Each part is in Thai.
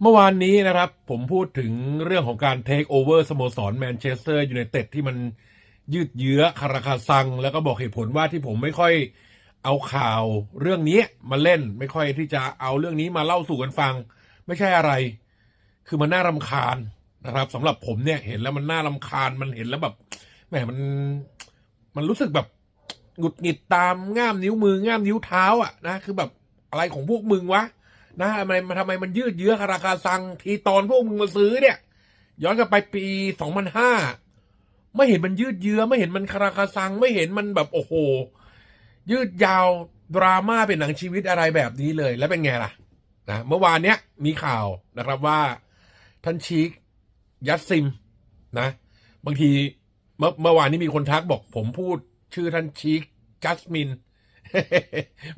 เมื่อวานนี้นะครับ ผมพูดถึงเรื่องของการเทคโอเวอร์สโมสรแมนเชสเตอร์ยูไนเต็ดที่มันยืดเยื้อคาราคาซัง แล้วก็บอกเหตุผลว่าที่ผมไม่ค่อยเอาข่าวเรื่องนี้มาเล่นไม่ค่อยที่จะเอาเรื่องนี้มาเล่าสู่กันฟัง ไม่ใช่อะไร คือมันน่ารำคาญนะครับสำหรับผมเนี่ยเห็นแล้วมันน่ารำคาญมันเห็นแล้วแบบแหมมันมันรู้สึกแบบหงุดหงิดตามง่ามนิ้วมือง่ามนิ้วเท้าอะนะคือแบบอะไรของพวกมึงวะ นะทำไมมันทำไมมันยืดเยื้อคาราคาซัง ทีตอนพวกมึงมาซื้อเนี่ย ย้อนกลับไปปีสองพันห้าไม่เห็นมันยืดเยื้อไม่เห็นมันคาราคาซัง ไม่เห็นมันแบบโอ้โห ยืดยาวดราม่าเป็นหนังชีวิตอะไรแบบนี้เลย แล้วเป็นไงล่ะนะเมื่อวานเนี้ยมีข่าวนะครับว่าท่านชีกยัดซิมนะ บางทีเมื่อเมื่อวานนี้มีคนทักบอกผมพูดชื่อท่านชีกจัสมิน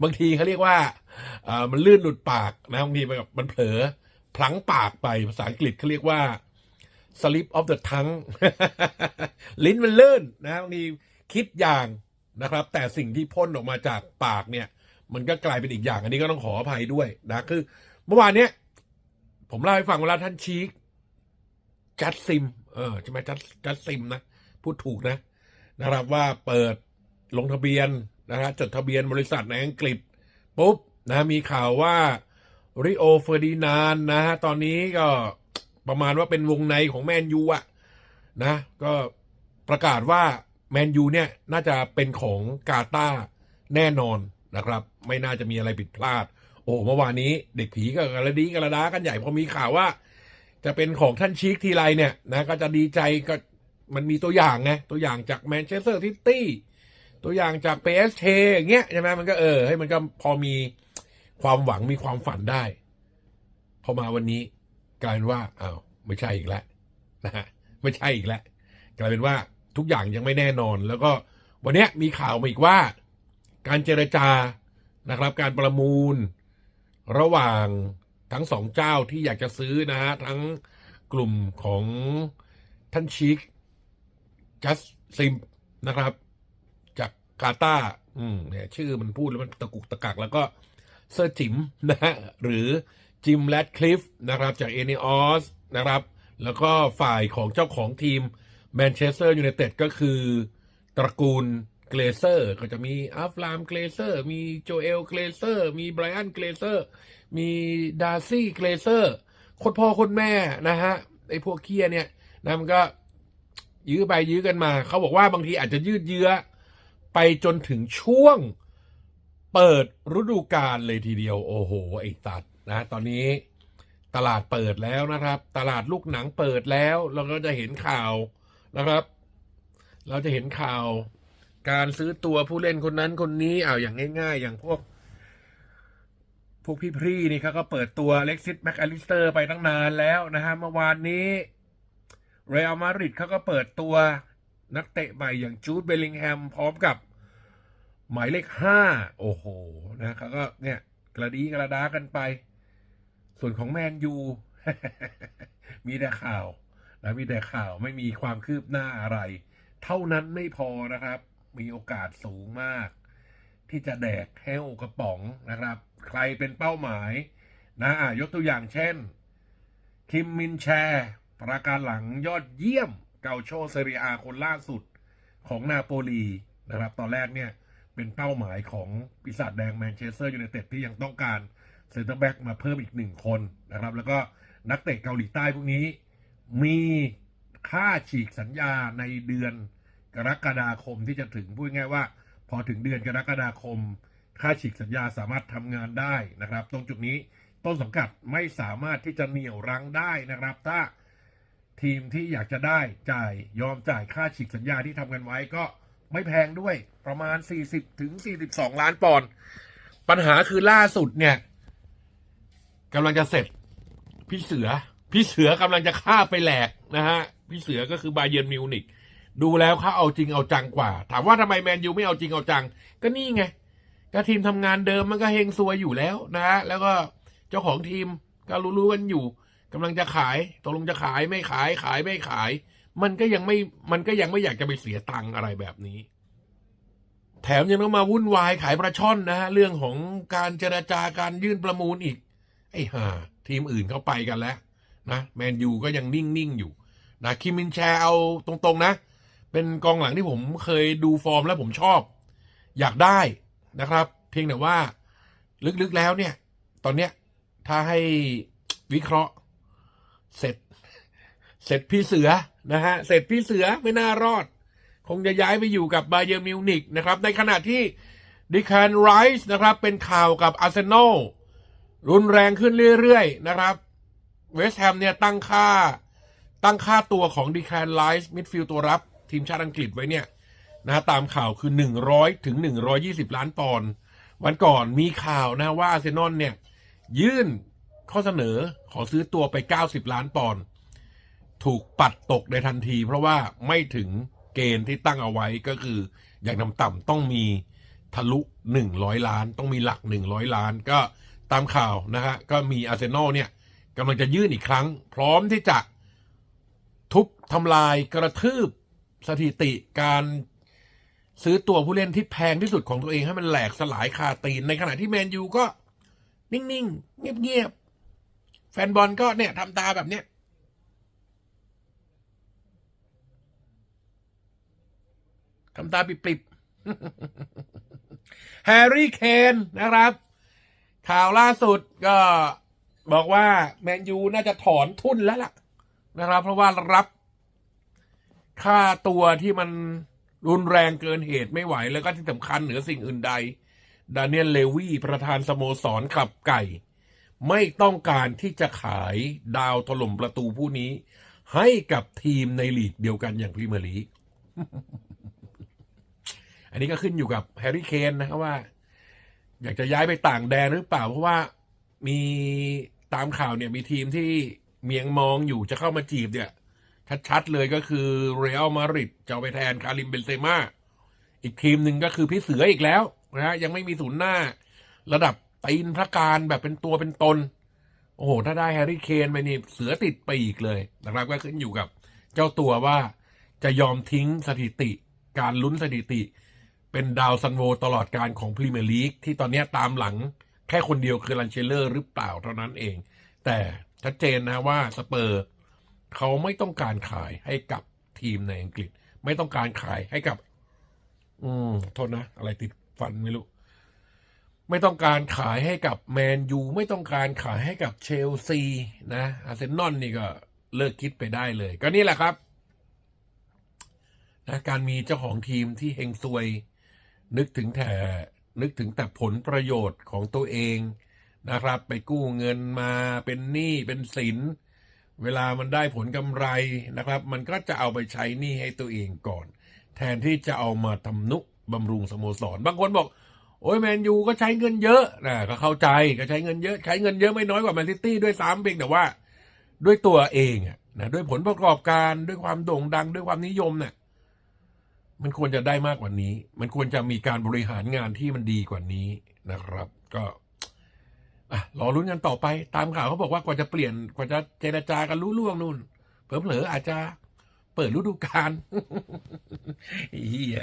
บางทีเขาเรียกว่ามันลื่นหลุดปากนะบางทีมันแบบมันเผลอพลั้งปากไปภาษาอังกฤษเขาเรียกว่า slip of the tongue ลิ้นมันลื่นนะบางทีคิดอย่างนะครับ แต่สิ่งที่พ่นออกมาจากปากเนี่ย มันก็กลายเป็นอีกอย่าง อันนี้ก็ต้องขออภัยด้วยนะคือ เมื่อวานเนี้ยผมเล่าให้ฟังเวลาท่านชีกจัดซิม เออใช่ไหมจัดจัดซิมนะพูดถูกนะนะครับว่าเปิดลงทะเบียน นะฮะจดทะเบียนบริษัทในอังกฤษปุ๊บนะมีข่าวว่าริโอเฟอร์ดินานนะฮะตอนนี้ก็ประมาณว่าเป็นวงในของแมนยูอะนะก็ประกาศว่าแมนยูเนี่ยน่าจะเป็นของกาตาแน่นอนนะครับ ไม่น่าจะมีอะไรผิดพลาด โอ้เมื่อวานนี้เด็กผีก็กระดีกระดากันใหญ่พอมีข่าวว่า จะเป็นของท่านชีคทีไรเนี่ยนะก็จะดีใจก็มันมีตัวอย่างไงตัวอย่างจากแมนเชสเตอร์ซิตี้ ตัวอย่างจากเปสเทอย่างเงี้ยใช่ไหมมันก็เออให้มันก็พอมีความหวังมีความฝันได้ พอมาวันนี้ กลายเป็นว่าอ้าวไม่ใช่อีกแล้วนะฮะไม่ใช่อีกแล้วกลายเป็นว่าทุกอย่างยังไม่แน่นอน แล้วก็วันนี้มีข่าวมาอีกว่า การเจรจานะครับ การประมูลระหว่างทั้งสองเจ้าที่อยากจะซื้อนะฮะทั้งกลุ่มของท่านชิคจัสซิมนะครับ กกาตาร์อืมเนี่ยชื่อมันพูดแล้วมันตะกุกตะกัก แล้วก็เซอร์จิมนะฮะหรือจิมแรดคลิฟนะครับจากเอเนออสนะครับ แล้วก็ฝ่ายของเจ้าของทีมแมนเชสเตอร์ยูไนเต็ดก็คือ ตระกูลเกรเซอร์ ก็จะมีอัฟรามเกรเซอร์ มีโจเอลเกรเซอร์ มีไบรอันเกรเซอร์ มีดาร์ซี่เกรเซอร์คนพ่อคนแม่นะฮะไอ้พวกเคียเนี่ยนะมันก็ยื้อไปยื้อกันมา เขาบอกว่าบางทีอาจจะยืดเยื้อ ไปจนถึงช่วงเปิดฤดูกาลเลยทีเดียวโอ้โหไอ้ตัดนะตอนนี้ตลาดเปิดแล้วนะครับ ตลาดลูกหนังเปิดแล้วเราก็จะเห็นข่าวนะครับ เราจะเห็นข่าว การซื้อตัวผู้เล่นคนนั้นคนนี้อ้าวอย่างง่าย ๆ อย่างพวก พวกพี่พรีนี่เขาก็เปิดตัวเล็กซิสแม็กอลิสเตอร์ไปตั้งนานแล้วนะฮะเมื่อวานนี้เรอัลมาดริดเขาก็เปิดตัวนักเตะใหม่อย่างจูดเบลลิงแฮมพร้อมกับ หมายเลขห้าโอ้โหนะเขาก็เนี่ยกระดีกระดากันไป ส่วนของแมนยูมีแต่ข่าวนะมีแต่ข่าวไม่มีความคืบหน้าอะไร เท่านั้นไม่พอนะครับ มีโอกาสสูงมาก ที่จะแดกแห้วกระป๋องนะครับ ใครเป็นเป้าหมาย นะอะยกตัวอย่างเช่น คิมมินแชร์ประการหลังยอดเยี่ยมเกาโชเซเรียอาคนล่าสุดของนาโปลีนะครับ ตอนแรกเนี่ย เป็นเป้าหมายของปีศาจแดงแมนเชสเตอร์ยูไนเต็ดที่ยังต้องการเซนเตอร์แบ็กมาเพิ่มอีกหนึ่งคนนะครับ แล้วก็นักเตะเกาหลีใต้พวกนี้ มีค่าฉีกสัญญาในเดือนกรกฎาคมที่จะถึงพูดง่ายว่า พอถึงเดือนกรกฎาคม ค่าฉีกสัญญาสามารถทำงานได้นะครับ ตรงจุดนี้ต้นสังกัดไม่สามารถที่จะเหนี่ยวรั้งได้นะครับ ถ้าทีมที่อยากจะได้จ่ายยอมจ่ายค่าฉีกสัญญาที่ทำกันไว้ก็ ไม่แพงด้วย ประมาณ 40ถึง42 ล้านปอนด์ปัญหาคือล่าสุดเนี่ยกำลังจะเสร็จ พี่เสือ พี่เสือกำลังจะฆ่าไปแหลกนะฮะ พี่เสือก็คือบาเยิร์นมิวนิกดูแล้วเขาเอาจริงเอาจังกว่า ถามว่าทำไมแมนยูไม่เอาจริงเอาจัง ก็นี่ไงก็ทีมทำงานเดิมมันก็เฮงซวยอยู่แล้วนะฮะแล้วก็เจ้าของทีมก็รู้ๆกันอยู่กำลังจะขายตกลงจะขายไม่ขายขายไม่ขาย มันก็ยังไม่มันก็ยังไม่อยากจะไปเสียตังค์อะไรแบบนี้ แถมยังต้องมาวุ่นวายขายปลาช่อนนะฮะเรื่องของการเจรจาการยื่นประมูลอีก ไอ้ห่าทีมอื่นเขาไปกันแล้ว นะแมนยูก็ยังนิ่งๆอยู่นะคิมินแชเอาตรงๆนะ เป็นกองหลังที่ผมเคยดูฟอร์มแล้วผมชอบ อยากได้นะครับ เพียงแต่ว่าลึกๆแล้วเนี่ย ตอนเนี้ยถ้าให้วิเคราะห์เสร็จ เสร็จพี่เสือนะฮะเสร็จพี่เสือไม่น่ารอด คงจะย้ายไปอยู่กับบาเยอร์มิวนิกนะครับในขณะที่ดิคานไรส์นะครับเป็นข่าวกับอาร์เซนอลรุนแรงขึ้นเรื่อยๆนะครับเวสต์แฮมเนี่ยตั้งค่าตั้งค่าตัวของดิคานไรส์มิดฟิลด์ตัวรับ ทีมชาติอังกฤษไว้เนี่ยนะฮะตามข่าวคือ 100 ถึง 120 ล้านปอนด์วันก่อนมีข่าวนะว่าอาร์เซนอลเนี่ยยื่นข้อเสนอขอซื้อตัวไป 90 ล้านปอนด์ ถูกปัดตกในทันที เพราะว่าไม่ถึงเกณฑ์ที่ตั้งเอาไว้ก็คือ อย่างต่ำๆต้องมีทะลุ 100 ล้าน ต้องมีหลัก 100 ล้าน ก็ตามข่าวนะฮะก็มีอาร์เซนอลเนี่ยกำลังจะยื่นอีกครั้ง พร้อมที่จะทุบทำลายกระทืบสถิติการซื้อตัวผู้เล่นที่แพงที่สุดของตัวเองให้มันแหลกสลายคาตีน ในขณะที่แมนยูก็ นิ่ง ๆ เงียบ ๆ แฟนบอลก็เนี่ยทำตาแบบเนี้ย ทำตาปิบๆแฮร์รี่เคนนะครับ ข่าวล่าสุดก็บอกว่าแมนยูน่าจะถอนทุนแล้วล่ะ นะครับ เพราะว่ารับค่าตัวที่มันรุนแรงเกินเหตุไม่ไหว แล้วก็ที่สำคัญเหนือสิ่งอื่นใด ดานิเอลเลวีประธานสโมสรขับไก่ ไม่ต้องการที่จะขายดาวถล่มประตูผู้นี้ ให้กับทีมในลีกเดียวกันอย่างพรีเมียร์ลีก อันนี้ก็ขึ้นอยู่กับแฮร์รี่เคนนะครับว่า อยากจะย้ายไปต่างแดนหรือเปล่า เพราะว่ามีตามข่าวเนี่ยมีทีมที่เมียงมองอยู่จะเข้ามาจีบเนี่ย ชัดๆเลยก็คือเรอัลมาดริดจะไปแทนคาริมเบนเซม่าอีกทีมหนึ่งก็คือพี่เสืออีกแล้วนะฮะยังไม่มีศูนย์หน้า ระดับตีนพระการแบบเป็นตัวเป็นตน โอ้โห ถ้าได้แฮร์รี่เคนไปนี่เสือติดปีกเลยนะครับก็ขึ้นอยู่กับ เจ้าตัวว่าจะยอมทิ้งสถิติ การลุ้นสถิติ เป็นดาวซันโวตลอดการของพรีเมียร์ลีกที่ตอนนี้ตามหลังแค่คนเดียวคือลันเชลเลอร์หรือเปล่าเท่านั้นเอง แต่ชัดเจนนะว่าสเปอร์เขาไม่ต้องการขายให้กับทีมในอังกฤษ ไม่ต้องการขายให้กับ อืมโทษนะ อะไรติดฟันไม่รู้ ไม่ต้องการขายให้กับแมนยูไม่ต้องการขายให้กับเชลซีนะอาร์เซนอลนี่ก็เลิกคิดไปได้เลย ก็นี่แหละครับนะการมีเจ้าของทีมที่เฮงซวย นึกถึงแต่นึกถึงแต่ผลประโยชน์ของตัวเองนะครับ ไปกู้เงินมาเป็นหนี้เป็นสิน เวลามันได้ผลกำไรนะครับ มันก็จะเอาไปใช้หนี้ให้ตัวเองก่อน แทนที่จะเอามาทำนุบำรุงสโมสรบางคนบอก โอ้ยแมนยูก็ใช้เงินเยอะนะก็เข้าใจก็ใช้เงินเยอะ ใช้เงินเยอะไม่น้อยกว่าแมนซิตี้ด้วยซ้ำเพียงแต่ว่า ด้วยตัวเองอะนะด้วยผลประกอบการด้วยความโด่งดังด้วยความนิยมเนี่ย มันควรจะได้มากกว่านี้ มันควรจะมีการบริหารงานที่มันดีกว่านี้นะครับ ก็รอรุ้นกันต่อไป ตามข่าวเขาบอกว่ากว่าจะเปลี่ยนกว่าจะเจรจากันรู้ล่วงนู่นเผลอๆอาจจะเปิดฤดูกาลเฮีย